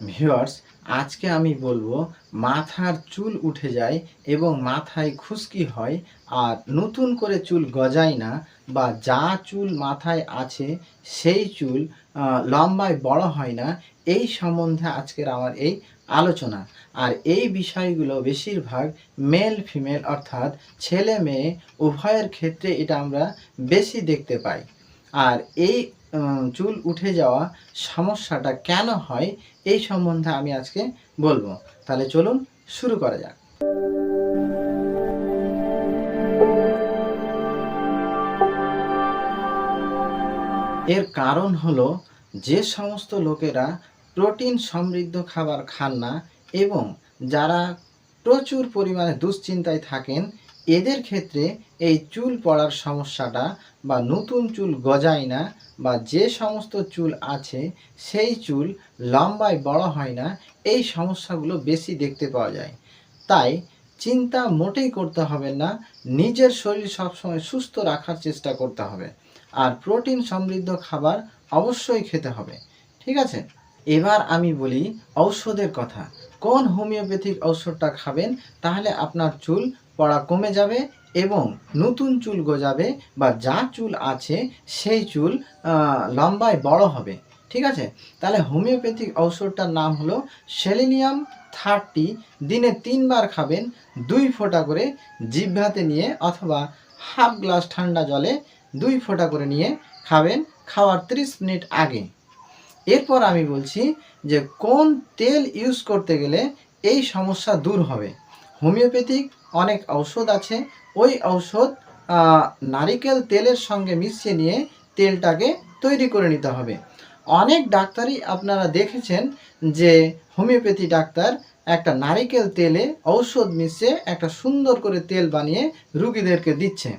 Viewers আজকে আমি বলব, মাথার চুল উঠে যায় এবং মাথায় খুশকি হয়, আর নতুন করে চুল গজায় না, বা যা চুল মাথায় আছে, সেই চুল লম্বায় বড় হয় না, এই সম্বন্ধে আজকের আমার এই আলোচনা। আর এই বিষয়গুলো বেশিরভাগ মেল ফিমেল অর্থাৎ ছেলে মেয়ে উভয়ের ক্ষেত্রে এটা আমরা বেশি দেখতে পাই। আর এই চুল উঠে যাওয়া সমস্যাটা কেন হয় এই সম্বন্ধে আমি আজকে বলব। তাহলে চলুন শুরু করা যাক। এর কারণ হলো যে সমস্ত লোকেরা প্রোটিন সমৃদ্ধ খাবার খান না এবং যারা প্রচুর পরিমাণে দুশ্চিন্তায় থাকেন এদের ক্ষেত্রে এই চুল পড়ার সমস্যাটা বা নতুন চুল গজায় না বা যে সমস্ত চুল আছে সেই চুল লম্বায় বড় হয় না, এই সমস্যাগুলো বেশি দেখতে পাওয়া যায়। তাই চিন্তা মোটেই করতে হবে না, নিজের শরীর সবসময় সুস্থ রাখার চেষ্টা করতে হবে। আর প্রোটিন সমৃদ্ধ খাবার অবশ্যই খেতে হবে, ঠিক আছে? এবার আমি বলি ঔষধের কথা। কোন হোমিওপ্যাথিক ঔষধটা খাবেন? তাহলে আপনার চুল পড়া কমে যাবে এবং নতুন চুল গজাবে বা যা চুল আছে সেই চুল লম্বায় বড় হবে। ঠিক আছে? তাহলে হোমিওপ্যাথিক ঔষধটার নাম হলো সেলিনিয়াম থার্টি। দিনে তিনবার খাবেন, দুই ফোঁটা করে জিভ্ভাতে নিয়ে অথবা হাফ গ্লাস ঠান্ডা জলে দুই ফোঁটা করে নিয়ে খাবেন, খাওয়ার 30 মিনিট আগে। এরপর আমি বলছি যে কোন তেল ইউজ করতে গেলে এই সমস্যা দূর হবে। হোমিওপ্যাথিক অনেক ঔষধ আছে। ওই ঔষধ নারিকেল তেলের সঙ্গে মিশিয়ে নিয়ে তেলটাকে তৈরি করে নিতে হবে। অনেক ডাক্তারই আপনারা দেখেছেন যে হোমিওপ্যাথি ডাক্তার একটা নারিকেল তেলে ঔষধ মিশিয়ে একটা সুন্দর করে তেল বানিয়ে রুগীদেরকে দিচ্ছে।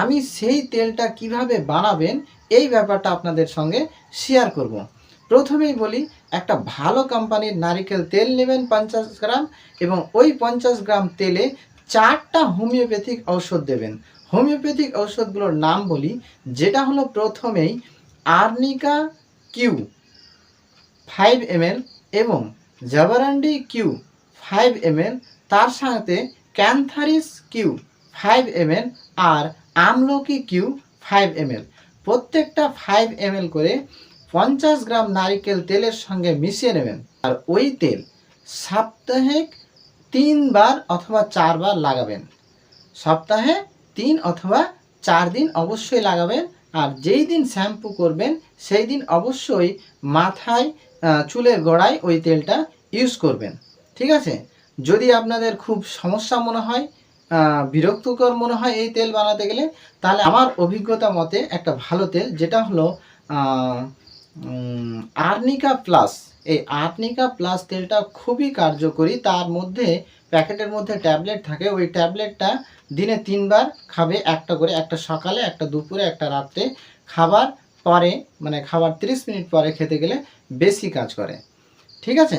আমি সেই তেলটা কীভাবে বানাবেন, এই ব্যাপারটা আপনাদের সঙ্গে শেয়ার করব। প্রথমেই বলি, একটা ভালো কোম্পানির নারিকেল তেল নেবেন পঞ্চাশ গ্রাম এবং ওই পঞ্চাশ গ্রাম তেলে চারটা হোমিওপ্যাথিক ঔষধ দেবেন। হোমিওপ্যাথিক ঔষধগুলোর নাম বলি, যেটা হলো প্রথমেই আর্নিকা কিউ ফাইভ এমএল এবং জাবারান্ডি কিউ ফাইভ এমএল, তার সাথে ক্যান্থারিস কিউ ফাইভ এমএল আর আমলকি কিউ ফাইভ এমএল। প্রত্যেকটা ফাইভ এমএল করে পঞ্চাশ গ্রাম নারিকেল তেলের সঙ্গে মিশিয়ে নেবেন। আর ওই তেল সাপ্তাহিক তিনবার অথবা চারবার লাগাবেন। সপ্তাহে তিন অথবা চার দিন অবশ্যই লাগাবেন। আর যেই দিন শ্যাম্পু করবেন, সেই দিন অবশ্যই মাথায় চুলের গোড়ায় ওই তেলটা ইউজ করবেন। ঠিক আছে? যদি আপনাদের খুব সমস্যা মনে হয় বিরক্তকর মনে হয় এই তেল বানাতে গেলে, তাহলে আমার অভিজ্ঞতা মতে একটা ভালো তেল, যেটা হলো আর্নিকা প্লাস। এই আর্নিকা প্লাস তেলটা খুবই কার্যকরী। তার মধ্যে প্যাকেটের মধ্যে ট্যাবলেট থাকে। ওই ট্যাবলেটটা দিনে তিনবার খাবে একটা করে। একটা সকালে, একটা দুপুরে, একটা রাত্রে। খাবার পরে মানে খাবার 30 মিনিট পরে খেতে গেলে বেশি কাজ করে। ঠিক আছে?